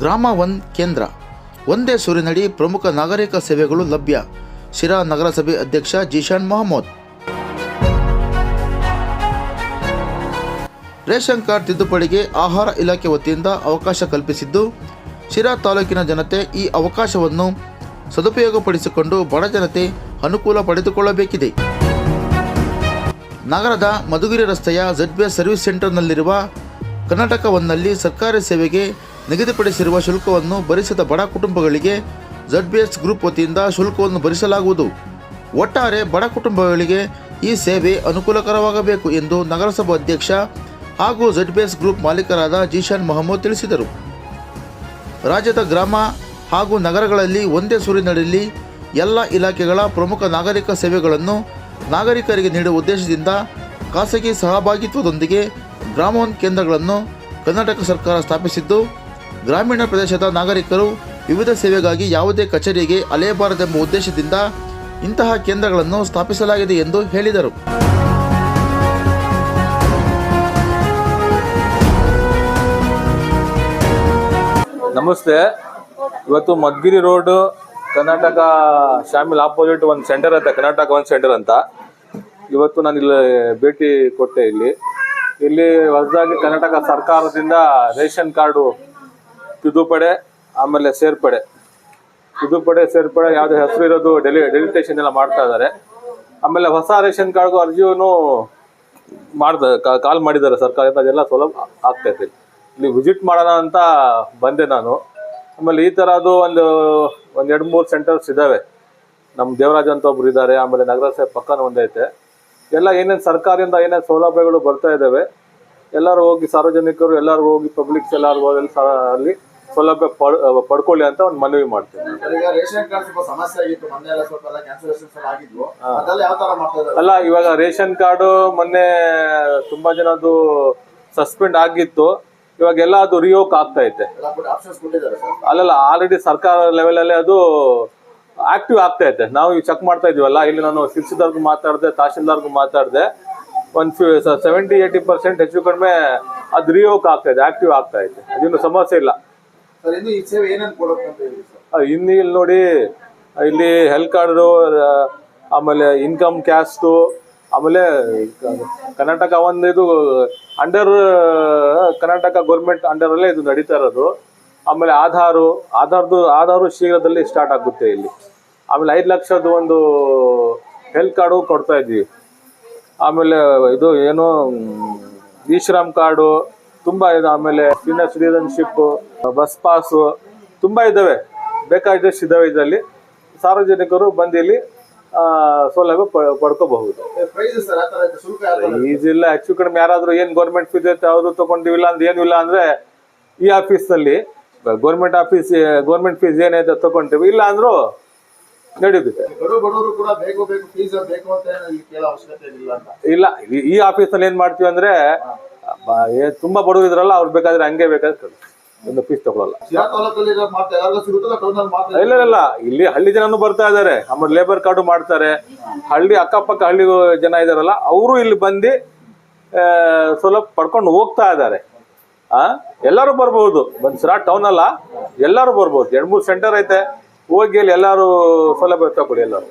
ಗ್ರಾಮ ಒನ್ ಕೇಂದ್ರ. ಒಂದೇ ಸೂರಿನಡಿ ಪ್ರಮುಖ ನಾಗರಿಕ ಸೇವೆಗಳು ಲಭ್ಯ. ಶಿರಾ ನಗರಸಭೆ ಅಧ್ಯಕ್ಷ ಜೀಶಾನ್ ಮೊಹಮ್ಮದ್. ರೇಷನ್ ಕಾರ್ಡ್ ತಿದ್ದುಪಡಿಗೆ ಆಹಾರ ಇಲಾಖೆ ವತಿಯಿಂದ ಅವಕಾಶ ಕಲ್ಪಿಸಿದ್ದು, ಶಿರಾ ತಾಲೂಕಿನ ಜನತೆ ಈ ಅವಕಾಶವನ್ನು ಸದುಪಯೋಗಪಡಿಸಿಕೊಂಡು ಬಡ ಜನತೆ ಅನುಕೂಲ ಪಡೆದುಕೊಳ್ಳಬೇಕಿದೆ. ನಗರದ ಮಧುಗಿರಿ ರಸ್ತೆಯ ಜಡ್ಬೆ ಸರ್ವಿಸ್ ಸೆಂಟರ್ನಲ್ಲಿರುವ ಕರ್ನಾಟಕ ಒನ್ನಲ್ಲಿ ಸರ್ಕಾರಿ ಸೇವೆಗೆ ನಿಗದಿಪಡಿಸಿರುವ ಶುಲ್ಕವನ್ನು ಭರಿಸದ ಬಡ ಕುಟುಂಬಗಳಿಗೆ ಜೆಡ್ ಗ್ರೂಪ್ ವತಿಯಿಂದ ಶುಲ್ಕವನ್ನು ಭರಿಸಲಾಗುವುದು. ಒಟ್ಟಾರೆ ಬಡ ಕುಟುಂಬಗಳಿಗೆ ಈ ಸೇವೆ ಅನುಕೂಲಕರವಾಗಬೇಕು ಎಂದು ನಗರಸಭಾ ಅಧ್ಯಕ್ಷ ಹಾಗೂ ಜೆಡ್ ಗ್ರೂಪ್ ಮಾಲೀಕರಾದ ಜೀಶಾನ್ ಮೊಹಮ್ಮದ್ ತಿಳಿಸಿದರು. ರಾಜ್ಯದ ಗ್ರಾಮ ಹಾಗೂ ನಗರಗಳಲ್ಲಿ ಒಂದೇ ಸೂರಿನಡಿಯಲ್ಲಿ ಎಲ್ಲ ಇಲಾಖೆಗಳ ಪ್ರಮುಖ ನಾಗರಿಕ ಸೇವೆಗಳನ್ನು ನಾಗರಿಕರಿಗೆ ನೀಡುವ ಉದ್ದೇಶದಿಂದ ಖಾಸಗಿ ಸಹಭಾಗಿತ್ವದೊಂದಿಗೆ ಗ್ರಾಮೋನ್ ಕೇಂದ್ರಗಳನ್ನು ಕರ್ನಾಟಕ ಸರ್ಕಾರ ಸ್ಥಾಪಿಸಿದ್ದು ಗ್ರಾಮೀಣ ಪ್ರದೇಶದ ನಾಗರಿಕರು ವಿವಿಧ ಸೇವೆಗಾಗಿ ಯಾವುದೇ ಕಚೇರಿಗೆ ಅಲೆಯಬಾರದೆಂಬ ಉದ್ದೇಶದಿಂದ ಇಂತಹ ಕೇಂದ್ರಗಳನ್ನು ಸ್ಥಾಪಿಸಲಾಗಿದೆ ಎಂದು ಹೇಳಿದರು. ನಮಸ್ತೆ. ಇವತ್ತು ಮದ್ಗಿರಿ ರೋಡ್ ಕರ್ನಾಟಕ ಶಾಮಿಲ್ ಆಪೋಸಿಟ್ ಒಂದು ಸೆಂಟರ್ ಅಂತ, ಕರ್ನಾಟಕ ಒಂದು ಸೆಂಟರ್ ಅಂತ. ಇವತ್ತು ನಾನು ಇಲ್ಲಿ ಭೇಟಿ ಕೊಟ್ಟೆ ಇಲ್ಲಿ. ಇಲ್ಲಿ ಹೊಸದಾಗಿ ಕರ್ನಾಟಕ ಸರ್ಕಾರದಿಂದ ರೇಷನ್ ಕಾರ್ಡು ತಿದ್ದುಪಡೆ, ಆಮೇಲೆ ಸೇರ್ಪಡೆ. ತಿದ್ದುಪಡೆ, ಸೇರ್ಪಡೆ ಯಾವ್ದು ಹೆಸರು ಇರೋದು ಡೆಲಿ ಡೆಲಿಟೇಷನ್ ಎಲ್ಲ ಮಾಡ್ತಾ ಇದ್ದಾರೆ. ಆಮೇಲೆ ಹೊಸ ರೇಷನ್ ಕಾರ್ಡ್ಗೂ ಅರ್ಜಿಯನ್ನು ಮಾಡ್ದ ಕಾಲ್ ಮಾಡಿದ್ದಾರೆ ಸರ್ಕಾರದಿಂದ ಅದೆಲ್ಲ ಸೌಲಭ್ಯ ಆಗ್ತೈತಿ. ಇಲ್ಲಿ ವಿಸಿಟ್ ಮಾಡೋಣ ಅಂತ ಬಂದೆ ನಾನು. ಆಮೇಲೆ ಈ ಥರದ್ದು ಒಂದು ಒಂದು ಎರಡು ಮೂರು ಸೆಂಟರ್ಸ್ ಇದ್ದಾವೆ ನಮ್ಮ ದೇವರಾಜ್ ಅಂತ ಒಬ್ರು ಇದ್ದಾರೆ, ಆಮೇಲೆ ನಗರಸಭೆ ಪಕ್ಕನ ಒಂದೈತೆ ಎಲ್ಲ ಏನೇನು ಸರ್ಕಾರದಿಂದ ಏನೇನು ಸೌಲಭ್ಯಗಳು ಬರ್ತಾ ಇದ್ದಾವೆ ಎಲ್ಲರೂ ಹೋಗಿ ಸಾರ್ವಜನಿಕರು, ಎಲ್ಲರೂ ಹೋಗಿ ಪಬ್ಲಿಕ್ಸ್ ಎಲ್ಲರೂ ಹೋಗಿ ಅಲ್ಲಿ ಸೌಲಭ್ಯ ಪಡ್ ಪಡ್ಕೊಳ್ಳಿ ಅಂತ ಒಂದು ಮನವಿ ಮಾಡ್ತೀನಿ. ಅಲ್ಲ ಇವಾಗ ರೇಷನ್ ಕಾರ್ಡು ಮೊನ್ನೆ ತುಂಬಾ ಜನದ್ದು ಸಸ್ಪೆಂಡ್ ಆಗಿತ್ತು. ಇವಾಗ ಎಲ್ಲ ಅದು ರಿಯೋಕ್ ಆಗ್ತಾ ಐತೆ. ಅಲ್ಲಲ್ಲ ಆಲ್ರೆಡಿ ಸರ್ಕಾರ ಲೆವೆಲಲ್ಲಿ ಅದು ಆಕ್ಟಿವ್ ಆಗ್ತಾ ಐತೆ. ನಾವು ಈಗ ಚೆಕ್ ಮಾಡ್ತಾ ಇದೀವಲ್ಲ ಇಲ್ಲಿ ನಾನು ಶಿಕ್ಷಕರ್ಗೂ ಮಾತಾಡಿದೆ ತಹಶೀಲ್ದಾರ್ಗೂ ಮಾತಾಡಿದೆ. ಒಂದು ಸೆವೆಂಟಿ ಏಯ್ಟಿ ಪರ್ಸೆಂಟ್ ಹೆಚ್ಚು ಕಡಿಮೆ ಅದು ರಿಯೋಕ್ ಆಗ್ತಾ ಇದೆ ಆಕ್ಟಿವ್ ಆಗ್ತಾ ಐತೆ. ಅದೇನು ಸಮಸ್ಯೆ ಇಲ್ಲ. ಇನ್ನು ಇಲ್ಲಿ ನೋಡಿ ಇಲ್ಲಿ ಹೆಲ್ತ್ ಕಾರ್ಡು ಆಮೇಲೆ ಇನ್ಕಮ್ ಕ್ಯಾಸ್ಟು ಆಮೇಲೆ ಕರ್ನಾಟಕ ಒಂದು ಇದು ಅಂಡರ್ ಕರ್ನಾಟಕ ಗೌರ್ಮೆಂಟ್ ಅಂಡರಲ್ಲೇ ಇದು ನಡೀತಾ ಇರೋದು. ಆಮೇಲೆ ಆಧಾರು ಆಧಾರ್ದು ಆಧಾರು ಶೀಘ್ರದಲ್ಲಿ ಸ್ಟಾರ್ಟ್ ಆಗುತ್ತೆ ಇಲ್ಲಿ. ಆಮೇಲೆ ಐದು ಲಕ್ಷದ ಒಂದು ಹೆಲ್ತ್ ಕಾರ್ಡು ಕೊಡ್ತಾ ಇದ್ವಿ. ಆಮೇಲೆ ಇದು ಏನು ಮ್, ಇ ಕಾರ್ಡು ತುಂಬ ಇದೆ. ಆಮೇಲೆ ಸೀನಿಯರ್ ಸಿಟಿಸನ್ಶಿಪ್ ಬಸ್ ಪಾಸು ತುಂಬಾ ಇದ್ದಾವೆ ಬೇಕಾದಷ್ಟು ಇದ್ದಾವೆ ಇದರಲ್ಲಿ. ಸಾರ್ವಜನಿಕರು ಬಂದು ಇಲ್ಲಿ ಸೌಲಭ್ಯ ಪಡ್ಕೋಬಹುದು. ಈಜಿಲ್ಲ ಹೆಚ್ಚು ಕಡಿಮೆ. ಯಾರಾದ್ರೂ ಏನ್ ಗೌರ್ಮೆಂಟ್ ಫೀಸ್ ಯಾವ್ದು ತಗೊಂಡಿವಿಲ್ಲ ಅಂದ್ರೆ ಏನು ಇಲ್ಲ ಅಂದ್ರೆ ಈ ಆಫೀಸ್ನಲ್ಲಿ ಗೌರ್ಮೆಂಟ್ ಆಫೀಸ್ ಗೌರ್ಮೆಂಟ್ ಫೀಸ್ ಏನೈತೆ ತಗೊಂತೀವಿ ಇಲ್ಲ ಅಂದ್ರೂ ನಡೆಯುತ್ತೆ ಇಲ್ಲ, ಈ- ಆಫೀಸ್ನಲ್ಲಿ ಏನ್ ಮಾಡ್ತೀವಿ ಅಂದ್ರೆ ತುಂಬಾ ಬಡವರು ಇದ್ರಲ್ಲ ಅವ್ರು ಬೇಕಾದ್ರೆ ಹಂಗೆ ಬೇಕಾದ್ರೆ. ಒಂದು ಫೀಸ್ ತಗೊಳ್ಳಲ್ಲ ಇಲ್ಲ ಇಲ್ಲ ಇಲ್ಲಿ. ಹಳ್ಳಿ ಜನನು ಬರ್ತಾ ಇದಾರೆ. ಆಮೇಲೆ ಲೇಬರ್ ಕಾರ್ಡು ಮಾಡ್ತಾರೆ. ಹಳ್ಳಿ ಅಕ್ಕಪಕ್ಕ ಹಳ್ಳಿ ಜನ ಇದಾರಲ್ಲ ಅವರು ಇಲ್ಲಿ ಬಂದು ಸ್ವಲ್ಪ ಪಡ್ಕೊಂಡು ಹೋಗ್ತಾ ಇದ್ದಾರೆ ಆ ಎಲ್ಲರೂ ಬರ್ಬೋದು. ಬಂದ್ ಸಿರಾ ಟೌನ್ ಅಲ್ಲ ಎಲ್ಲರೂ ಬರ್ಬೋದು. ಎರಡ್ ಮೂರು ಸೆಂಟರ್ ಐತೆ. ಹೋಗಿ ಅಲ್ಲಿ ಎಲ್ಲರೂ ಸೌಲಭ್ಯ ತಗೊಳ್ಳಿ ಎಲ್ಲರೂ.